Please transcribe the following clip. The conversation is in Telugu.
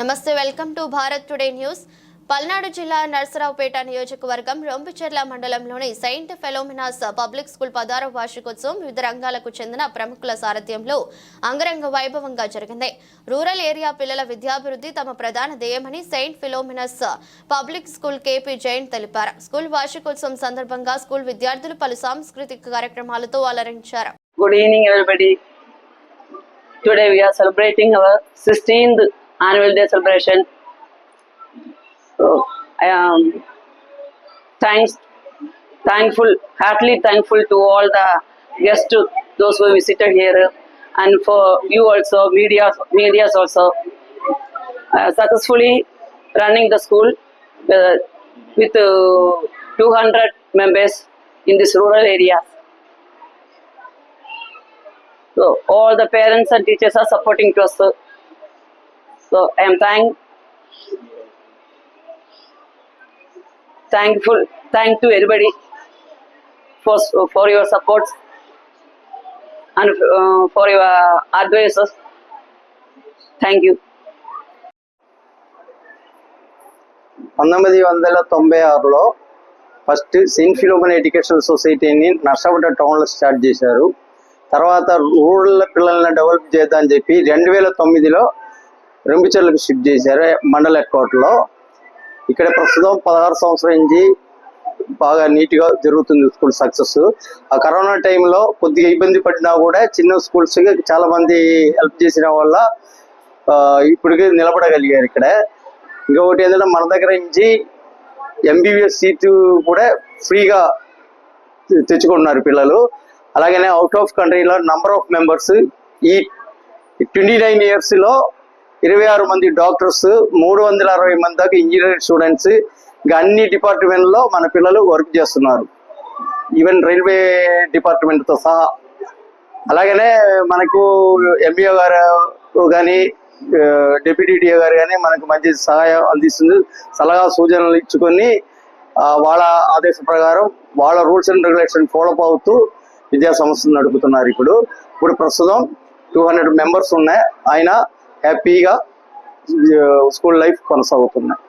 నమస్తే welcome to Bharat today news. Palnadu జిల్లా నర్సరావుపేట నియోజకవర్గం రొంపిచెర్ల మండలంలోని సెయింట్ ఫెలోమినాస్ పబ్లిక్ స్కూల్ పదారో వార్షికోత్సవం వివిధ రంగాలకు చెందిన ప్రముఖుల సారథ్యంలో అంగరంగ వైభవంగా జరిగింది. రూరల్ ఏరియా పిల్లల విద్యాభివృద్ధి తమ ప్రధాన ధ్యేయమని saint Philomenas public school KP Jain తెలిపారు. స్కూల్ వార్షికోత్సవం సందర్భంగా స్కూల్ విద్యార్థులు పలు సాంస్కృతిక కార్యక్రమాలతో అలరించారు. Annual day celebration. So I am thanks, thankful, heartily thankful to all the guests, to those who visited here, and for you also, media, medias also, uh, successfully running the school uh, with uh, 200 members in this rural area. So all the parents and teachers are supporting to us. So I am thank thankful thank to everybody for for your support and uh, for your advices. Thank you. పంతొమ్మిది వందల తొంభై ఆరులో ఫస్ట్ సెయింట్ ఫిలోమన్ ఎడ్యుకేషన్ సొసైటీని నర్సపట టౌన్లో స్టార్ట్ చేశారు తర్వాత రూరల్ పిల్లల్ని డెవలప్ చేద్దామని చెప్పి రెండు వేల తొమ్మిదిలో రెంపిచెర్లకు షిఫ్ట్ చేశారు మండల హెడ్ ఇక్కడ ప్రస్తుతం పదహారు సంవత్సరం నుంచి బాగా నీట్గా జరుగుతుంది స్కూల్ సక్సెస్. ఆ కరోనా టైంలో కొద్దిగా ఇబ్బంది పడినా కూడా చిన్న స్కూల్స్ చాలా మంది హెల్ప్ చేసిన వల్ల ఇప్పటికీ నిలబడగలిగారు ఇక్కడ. ఇంకొకటి ఏంటంటే మన దగ్గర నుంచి ఎంబీబీఎస్ సీటు కూడా ఫ్రీగా తెచ్చుకుంటున్నారు పిల్లలు. అలాగనే అవుట్ ఆఫ్ కంట్రీలో నంబర్ ఆఫ్ మెంబర్స్ ఈ ట్వంటీ నైన్ ఇయర్స్లో ఇరవై ఆరు మంది డాక్టర్స్ మూడు వందల అరవై మంది దాకా ఇంజనీరింగ్ స్టూడెంట్స్ ఇంకా అన్ని డిపార్ట్మెంట్లో మన పిల్లలు వర్క్ చేస్తున్నారు. ఈవెన్ రైల్వే డిపార్ట్మెంట్తో సహా. అలాగనే మనకు ఎంబీఓ గారు కానీ డిప్యూటీ డిఓ గారు కానీ మనకు మంచి సహాయం అందిస్తుంది. సలహా సూచనలు ఇచ్చుకొని వాళ్ళ ఆదేశ ప్రకారం వాళ్ళ రూల్స్ అండ్ రెగ్యులేషన్ ఫాలో అవుతూ విద్యా సంస్థలు నడుపుతున్నారు ఇప్పుడు. ఇప్పుడు ప్రస్తుతం టూ హండ్రెడ్ మెంబర్స్ ఉన్నాయి. ఆయన హ్యాపీగా స్కూల్ లైఫ్ కొనసాగుతున్నాయి